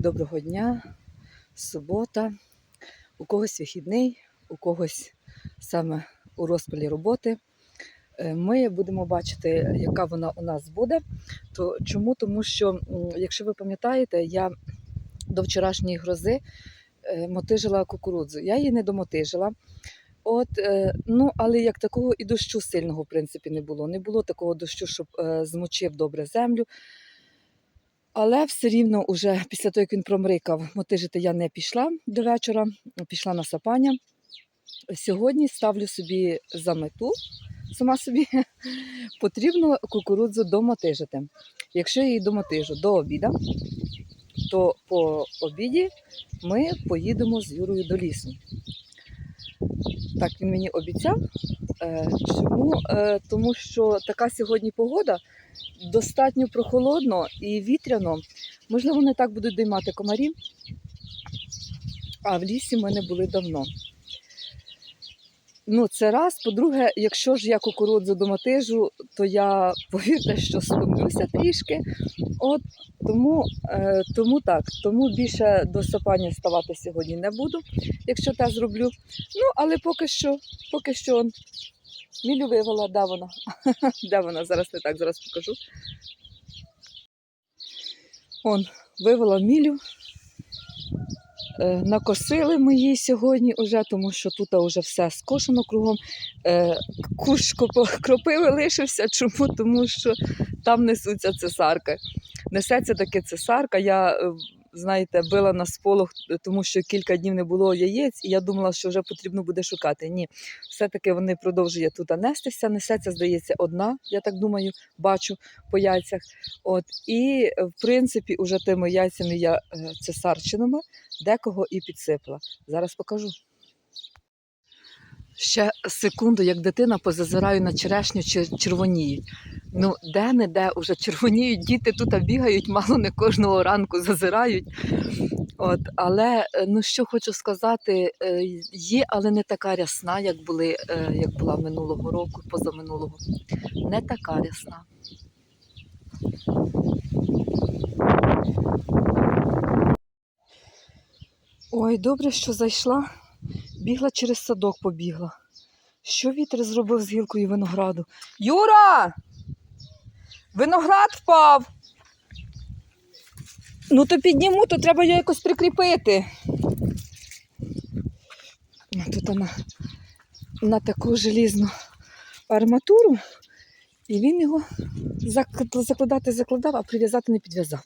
Доброго дня, субота. У когось вихідний, у когось саме у розпалі роботи. Е, Ми будемо бачити, яка вона у нас буде. То чому? Тому що, якщо ви пам'ятаєте, я до вчорашньої грози е, мотижила кукурудзу. Я її не домотижила. От, е, ну, але як такого і дощу сильного, в принципі, не було. Не було такого дощу, щоб змочив добре землю. Але все рівно, уже після того, як він промрикав, мотижити я не пішла до вечора, пішла на сапання. Сьогодні ставлю собі за мету, сама собі, потрібно кукурудзу домотижити. Якщо я її домотижу до обіду, то по обіді ми поїдемо з Юрою до лісу. Так він мені обіцяв. Е, Чому? Е, Тому що така сьогодні погода достатньо прохолодно і вітряно. Можливо, не так будуть доймати комарі, а в лісі ми не були давно. Ну, це раз. По-друге, якщо ж я кукурудзу домотижу, то я повірте, що стомлюся трішки. От тому, е, тому так, тому більше до сапання ставати сьогодні не буду, якщо те зроблю. Ну, але поки що, поки що мілю вивела, де вона? де вона? Зараз не так, зараз покажу. Он, вивела мілю. Е, Накосили ми її сьогодні уже, тому що тут вже все скошено кругом. Е, копо- кропиви лишився. Чому? Тому що там несуться цесарки. Несеться таки цесарка. Я, е, знаєте, била на сполох, тому що кілька днів не було яєць, і я думала, що вже потрібно буде шукати. Ні, все-таки вони продовжує тут нестися. Несеться, здається, одна, я так думаю, бачу по яйцях. От, і, е, в принципі, уже тими яйцями я е, цесарчинами декого і підсипала. Зараз покажу. Ще секунду, як дитина, позазираю на черешню чер- червоніють. Ну, де-не-де уже червоніють, діти тут бігають, мало не кожного ранку зазирають. От, але е, ну, що хочу сказати, е, є, але не така рясна, як, були, е, як була минулого року, позаминулого. Не така рясна. Ой, добре, що зайшла. Бігла через садок, побігла. Що вітер зробив з гілкою винограду? Юра! Виноград впав. Ну то підніму, то треба його якось прикріпити. Тут на, на таку желізну арматуру. І він його закладати закладав, а прив'язати не підв'язав.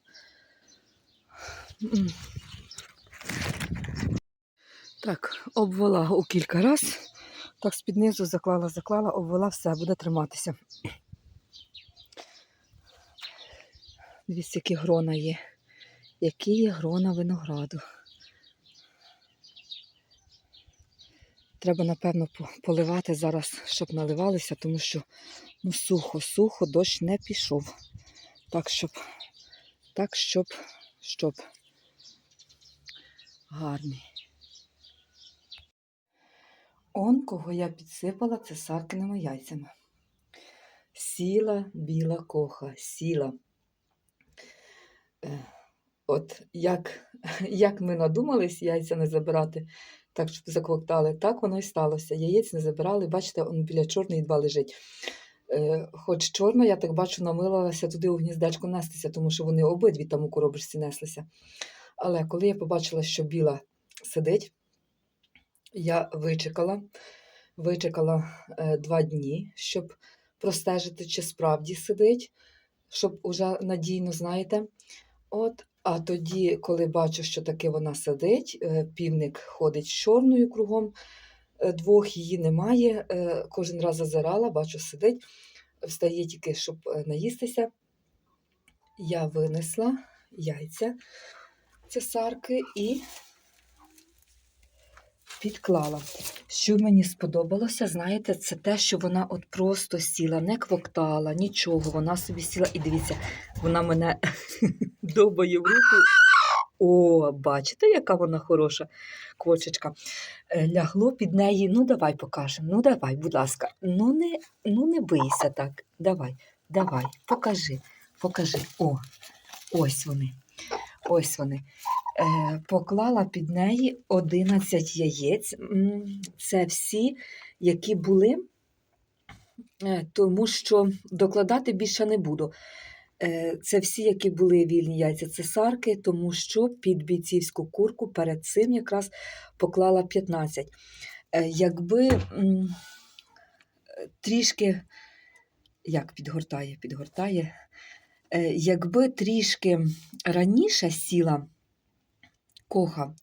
Так, обвела у кілька разів. Так з-під низу заклала, заклала, обвела, все, буде триматися. Дивіться, які грона є. Які є грона винограду. Треба, напевно, поливати зараз, щоб наливалися, тому що ну, сухо, сухо, дощ не пішов. Так, щоб, так, щоб, щоб. Гарний. Он, кого я підсипала цесаркиними яйцями. Сіла біла коха, сіла. От як, як ми надумались яйця не забирати, так щоб заквоктали, так воно і сталося. Яєць не забирали, бачите, он біля чорної два лежить. Е, хоч чорна, я так бачу, намилилася туди у гніздечко нестися, тому що вони обидві там у коробочці неслися. Але коли я побачила, що біла сидить, я вичекала, вичекала е, два дні, щоб простежити, чи справді сидить, щоб уже надійно, знаєте. От, а тоді, коли бачу, що таки вона сидить, е, півник ходить з чорною кругом, е, двох її немає. е, Кожен раз зазирала, бачу, сидить, встає тільки, щоб наїстися. Я винесла яйця цесарки і підклала. Що мені сподобалося, знаєте, це те, що вона от просто сіла, не квоктала, нічого. Вона собі сіла і дивіться, вона мене довбає в руку. О, бачите, яка вона хороша квочечка. Е, Лягло під неї. Ну, давай покажемо. Ну, давай, будь ласка. Ну, не, ну, не бийся так. Давай, давай, покажи, покажи. О, ось вони. Ось вони. Е, Поклала під неї 11 яєць. Це всі, які були, е, тому що докладати більше не буду. Е, Це всі, які були вільні яйця цесарки, тому що під бійцівську курку перед цим якраз поклала 15. Е, Якби трішки, як підгортає, підгортає, якби трішки раніше сіла коха,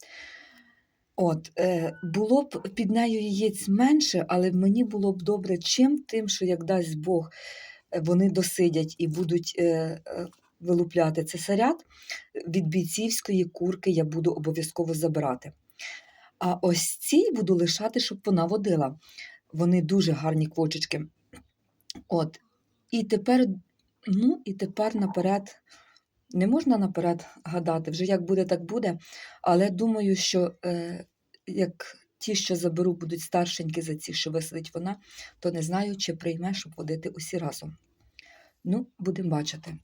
от, е, було б під нею яєць менше, але мені було б добре чим тим, що як дасть Бог, е, вони досидять і будуть е, е, вилупляти цесарят, від бійцівської курки я буду обов'язково забирати. А ось ці буду лишати, щоб вона водила. Вони дуже гарні квочечки. От. І тепер, ну, і тепер наперед, не можна наперед гадати, вже як буде, так буде. Але думаю, що е, як ті, що заберу, будуть старшенькі за ці, що висадить вона, то не знаю, чи прийме, щоб водити усі разом. Ну, будемо бачити.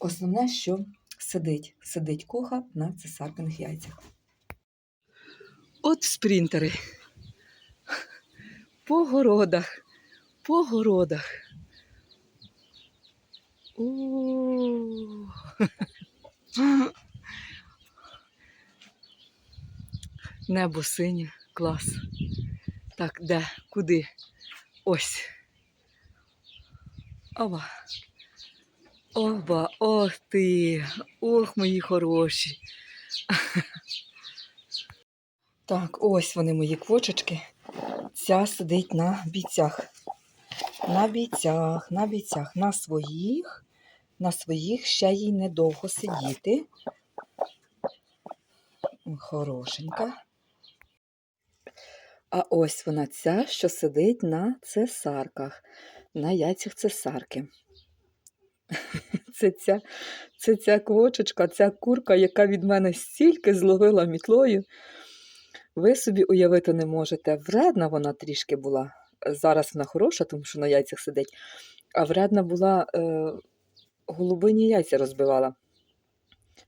Основне, що сидить, сидить коха на цесаркиних яйцях. От спринтери. По городах, по городах. Небо синє, клас. Так, де? Куди? Ось. Оба. Оба, ох ти, ох, мої хороші. Так, ось вони мої квочечки. Ця сидить на бійцях. На бійцях, на бійцях, на своїх, на своїх ще їй недовго сидіти. Хорошенька. А ось вона ця, що сидить на цесарках, на яйцях цесарки. Це ця, це ця квочечка, ця курка, яка від мене стільки зловила мітлою. Ви собі уявити не можете. Вредна вона трішки була. Зараз вона хороша, тому що на яйцях сидить. А вредна була е, голубині яйця розбивала.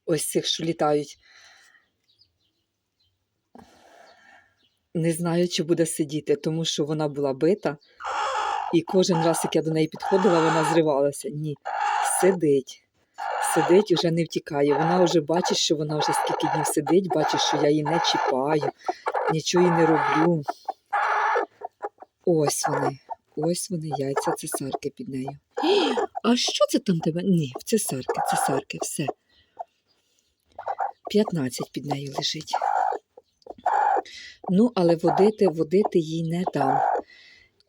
Ось цих, що літають. Не знаю, чи буде сидіти, тому що вона була бита. І кожен раз, як я до неї підходила, вона зривалася. Ні, сидить. Сидить, уже не втікає. Вона вже бачить, що вона вже скільки днів сидить, бачить, що я її не чіпаю, нічого їй не роблю. Ось вони. Ось вони, яйця цесарки під нею. А що це там тебе? Ні, в цесарки, цесарки, все. 15 під нею лежить. Ну, але водити, водити їй не дам.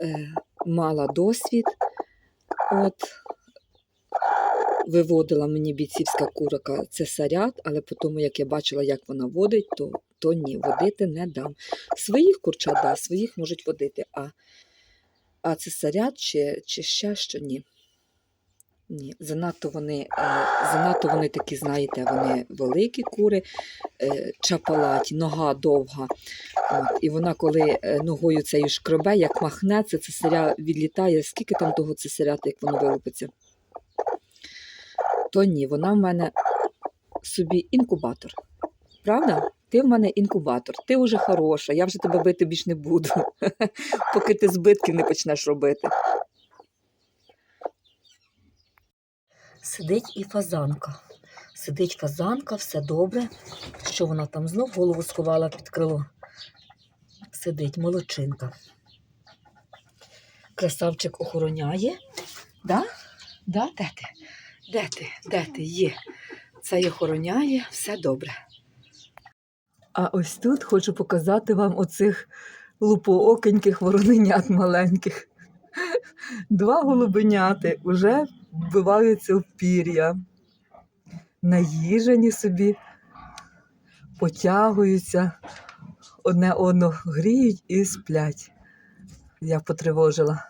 Е, мала досвід. От виводила мені бійцівська курка цесарят, але по тому, як я бачила, як вона водить, то, то ні, водити не дам. Своїх курчат, да, своїх можуть водити, а, а цесарят чи, чи ще що ні. Ні, занадто вони, е, занадто вони такі, знаєте, вони великі кури, е, чапалаті, нога довга. От, і вона, коли е, ногою цією шкробе, як махне, це цесаря відлітає. Скільки там того цесарята, як воно вилупиться? То ні, вона в мене собі інкубатор. Правда? Ти в мене інкубатор, ти вже хороша, я вже тебе бити більш не буду, поки ти збитків не почнеш робити. Сидить і фазанка. Сидить фазанка, все добре. Що вона там знов голову сховала під крило? Сидить молодчинка. Красавчик охороняє. Да? Да? Де ти? Де ти? Де ти є? Це охороняє, все добре. А ось тут хочу показати вам оцих лупоокеньких вороненят маленьких. Два голубеняти вже вбиваються в пір'я, наїжені собі, потягуються, одне одного гріють і сплять. Я потривожила.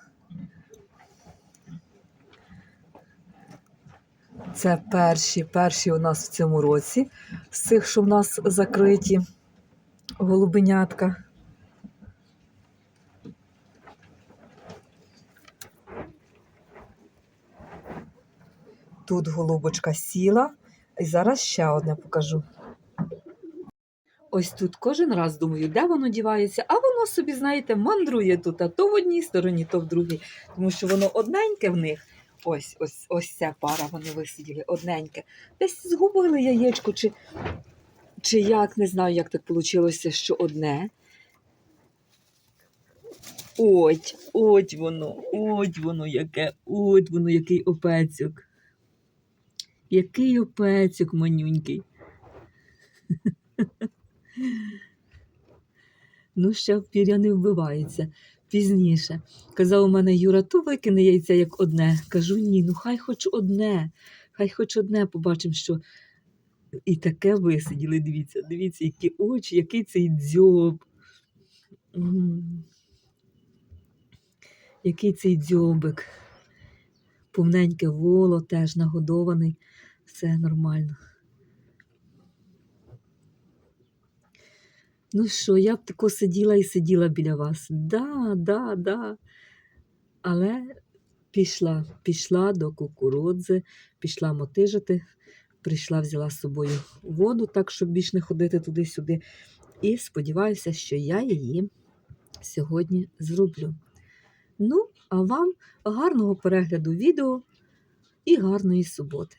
Це перші, перші у нас в цьому році, з цих, що в нас закриті голубенятка. Тут голубочка сіла, і зараз ще одне покажу. ось тут кожен раз думаю, де воно дівається, а воно собі, знаєте, мандрує тут, а то в одній стороні, то в другій. Тому що воно одненьке в них. Ось, ось, ось ця пара вони висиділи, одненьке. Десь згубили яєчко, чи, чи як, не знаю, як так вийшло, що одне. Ось, ось воно, ось воно яке, ось воно, який опецьок. Який опецьок манюнький. Ну, ще піря не вбивається пізніше. Казав у мене Юра, то викине яйця як одне. Кажу, ні, ну хай хоч одне, хай хоч одне побачимо, що і таке висиділи. Дивіться, дивіться, які очі, який цей дзьоб. Який цей дзьобик. Повненьке воло теж нагодований. Все нормально. Ну що, я б тако сиділа і сиділа біля вас. Да, да, да. Але пішла, пішла до кукурудзи, пішла мотижити, прийшла, взяла з собою воду, так, щоб більш не ходити туди-сюди. І сподіваюся, що я її сьогодні зроблю. Ну, а вам гарного перегляду відео і гарної суботи.